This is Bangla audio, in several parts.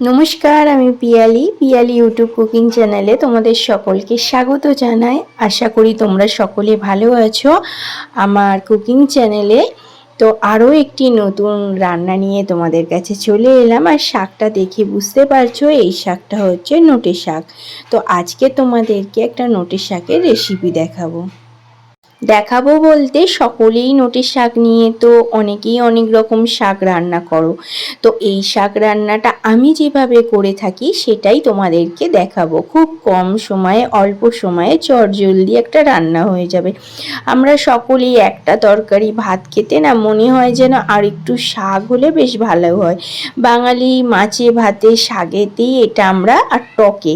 নমস্কার, আমি পিয়ালি পিয়ালি ইউটিউব কুকিং চ্যানেলে তোমাদের সকলকে স্বাগত জানাই। আশা করি তোমরা সকলে ভালো আছো আমার কুকিং চ্যানেলে। তো আরও একটি নতুন রান্না নিয়ে তোমাদের কাছে চলে এলাম আর শাকটা দেখে বুঝতে পারছ, এই শাকটা হচ্ছে নোটে শাক। তো আজকে তোমাদেরকে একটা নোটে শাকের রেসিপি দেখাবো। দেখাবো বলতে সকলেই নোটের শাক নিয়ে তো অনেকেই অনেক রকম শাক রান্না করো। তো এই শাক রান্নাটা আমি যেভাবে করে থাকি সেটাই তোমাদেরকে দেখাবো। খুব কম সময়ে, অল্প সময়ে চটজলদি একটা রান্না হয়ে যাবে। আমরা সকলেই একটা তরকারি ভাত খেতে না মনে হয় যেন আর একটু শাক হলে বেশ ভালো হয়। বাঙালি মাছে ভাতে শাকেতেই এটা আমরা আর টকে।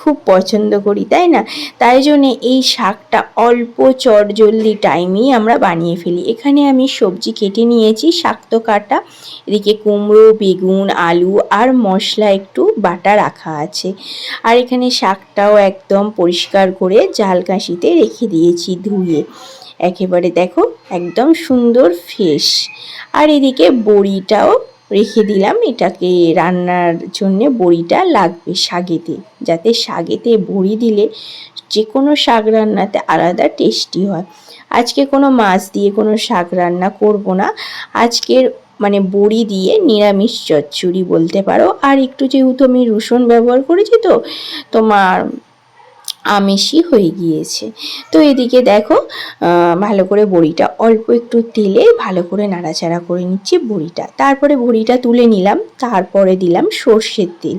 খুব পছন্দ করি, তাই না? তাই জন্যে এই শাকটা অল্প চটজলদি টাইমেই আমরা বানিয়ে ফেলি। এখানে আমি সবজি কেটে নিয়েছি, শাক তো কাটা। এদিকে কুমড়ো, বেগুন, আলু আর মশলা একটু বাটা রাখা আছে। আর এখানে শাকটাও একদম পরিষ্কার করে জাল কাশিতে রেখে দিয়েছি ধুয়ে। একেবারে দেখো, একদম সুন্দর ফ্রেশ। আর এদিকে বড়িটাও রেখে দিলাম। এটাকে রান্নার জন্যে বড়িটা লাগবে শাগেতে যাতে শাগেতে বড়ি দিলে যে কোনো শাক রান্নাতে আলাদা টেস্টি হয়। আজকে কোনো মাছ দিয়ে কোনো শাক রান্না করব না। আজকের মানে বড়ি দিয়ে নিরামিষ চচ্চড়ি বলতে পারো। আর একটু যেহেতু আমি রসুন ব্যবহার করেছি তো, তোমার আমিষই হয়ে গিয়েছে। তো এদিকে দেখো ভালো করে বড়িটা অল্প একটু তেলে ভালো করে নাড়াচাড়া করে নিচ্ছি বড়িটা। তারপরে বড়িটা তুলে নিলাম, তারপরে দিলাম সর্ষের তেল।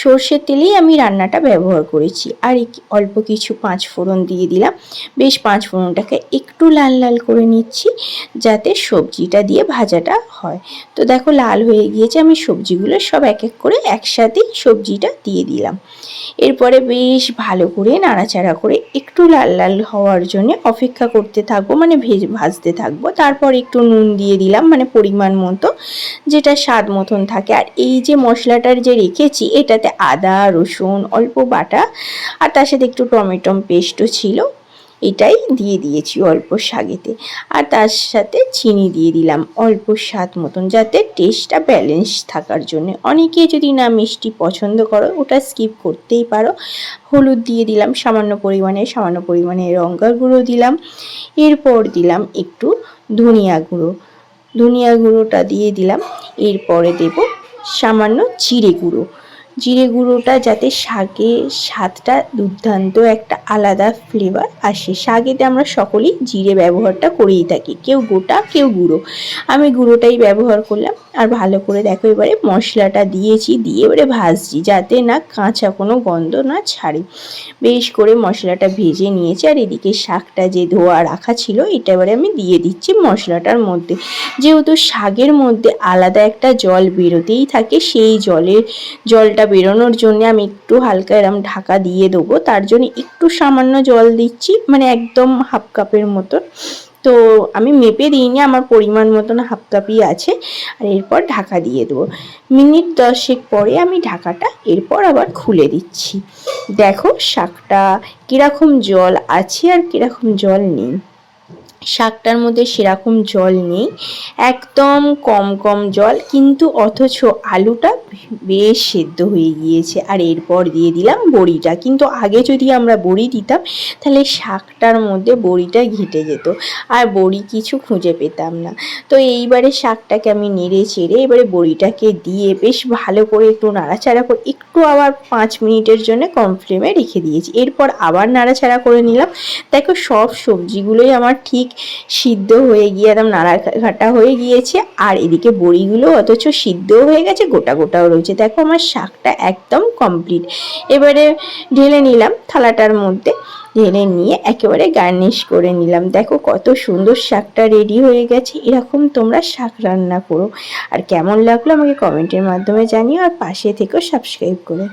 সর্ষের তেলেই আমি রান্নাটা ব্যবহার করেছি। আর অল্প কিছু পাঁচ ফোড়ন দিয়ে দিলাম। বেশ পাঁচ ফোড়নটাকে একটু লাল লাল করে নিচ্ছি, যাতে সবজিটা দিয়ে ভাজাটা হয়। তো দেখো, লাল হয়ে গিয়েছে, আমি সবজিগুলো সব এক এক করে একসাথেই সবজিটা দিয়ে দিলাম। এরপরে বেশ ভালো করে নাড়াচাড়া করে একটু লাল লাল হওয়ার জন্য অপেক্ষা করতে থাকব মানে ভেজ, ভাজতে থাকব। তারপর একটু নুন দিয়ে দিলাম মানে পরিমাণ মতো, যেটা স্বাদ মতন থাকে। আর এই যে মশলাটার যে রেখেছি, এটাতে আদা, রসুন, অল্প বাটা, আর তার সাথে একটু টমেটো পেস্টও ছিল। এটাই দিয়ে দিয়েছি অল্প শাগেতে। আর তার সাথে চিনি দিয়ে দিলাম অল্প স্বাদ মতন, যাতে টেস্টটা ব্যালেন্স থাকার জন্য। অনেকে যদি না মিষ্টি পছন্দ করো, ওটা স্কিপ করতেই পারো। হলুদ দিয়ে দিলাম, সামান্য পরিমাণে সামান্য পরিমাণে লঙ্কার গুঁড়ো দিলাম। এরপর দিলাম একটু ধনিয়া গুঁড়ো। ধনিয়া গুঁড়োটা দিয়ে দিলাম। এরপরে দেব সামান্য জিরে গুঁড়ো। জিরে গুঁড়োটা যাতে শাকে স্বাদটা দুর্দান্ত একটা আলাদা ফ্লেভার আসে। শাকেতে আমরা সকলেই জিরে ব্যবহারটা করেই থাকি, কেউ গোটা, কেউ গুঁড়ো। আমি গুঁড়োটাই ব্যবহার করলাম। আর ভালো করে দেখো এবারে মশলাটা দিয়েছি, দিয়ে এবারে ভাজছি যাতে না কাঁচা কোনো গন্ধ না ছাড়ে। বেশ করে মশলাটা ভেজে নিয়েছি আর এদিকে শাকটা যে ধোয়া রাখা ছিল, এটা এবারে আমি দিয়ে দিচ্ছি মশলাটার মধ্যে। যেহেতু শাকের মধ্যে আলাদা একটা জল বেরোতেই থাকে, সেই জলের জলটা জলটা বেরোনোর জন্য আমি একটু হালকা এরম ঢাকা দিয়ে দেবো। তার জন্য একটু সামান্য জল দিচ্ছি মানে একদম হাফ কাপের মতন তো আমি মেপে দিইনি, আমার পরিমাণ মতন হাফ কাপই আছে। আর এরপর ঢাকা দিয়ে দেবো। মিনিট দশেক পরে আমি ঢাকাটা এরপর আবার খুলে দিচ্ছি। দেখো, শাকটা কীরকম জল আছে আর কীরকম জল নেই। শাকটার মধ্যে সেরকম জল নেই, একদম কম কম জল, কিন্তু অথচ আলুটা বেশ সেদ্ধ হয়ে গিয়েছে। আর এরপর দিয়ে দিলাম বড়িটা। কিন্তু আগে যদি আমরা বড়ি দিতাম, তাহলে শাকটার মধ্যে বড়িটা ঘেটে যেত। আর বড়ি কিছু খুঁজে পেতাম না। তো এইবারে শাকটাকে আমি নেড়ে চেড়ে এবারে বড়িটাকে দিয়ে বেশ ভালো করে একটু নাড়াচাড়া করে, একটু আবার পাঁচ মিনিটের জন্য কম ফ্লেমে রেখে দিয়েছি। এরপর আবার নাড়াচাড়া করে নিলাম। দেখো সব সবজিগুলোই আমার ঠিক সিদ্ধ হয়ে গিয়ে একদম নাড়াঘাটা হয়ে গিয়েছে। আর এদিকে বড়িগুলো অথচ সিদ্ধও হয়ে গেছে, গোটা গোটাও রয়েছে। দেখো আমার শাকটা একদম কমপ্লিট এবারে ঢেলে নিলাম থালাটার মধ্যে। ঢেলে নিয়ে একেবারে গার্নিশ করে নিলাম। দেখো কত সুন্দর শাকটা রেডি হয়ে গেছে। এরকম তোমরা শাক রান্না করো। আর কেমন লাগল আমাকে কমেন্টের মাধ্যমে জানিও। আর পাশে থেকেও সাবস্ক্রাইব করে